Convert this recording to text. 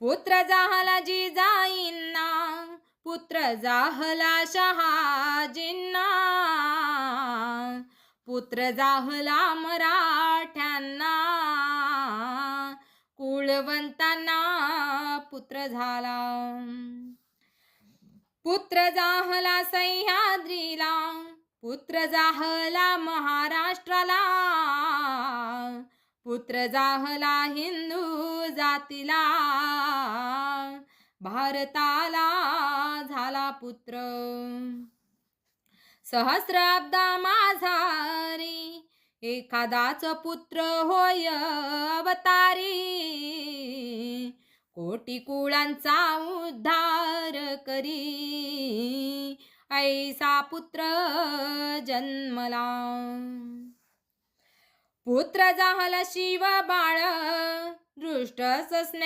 पुत्र जाहला जी जाईंना पुत्र जाहला शहाजींना पुत्र जाहला मराठ्यांना कुळवंतांना पुत्र झाला. पुत्र जाहला सह्याद्रीला पुत्र जाहला महाराष्ट्राला पुत्र जाहला हिंदू जातीला. भारताला झाला पुत्र. सहस्राब्दा माझारी एखादाच पुत्र होय अवतारी. कोटी कुळांचा उद्धार करी ऐसा पुत्र जन्मला. पुत्र जाहल शिव बाळ दृष्ट ससने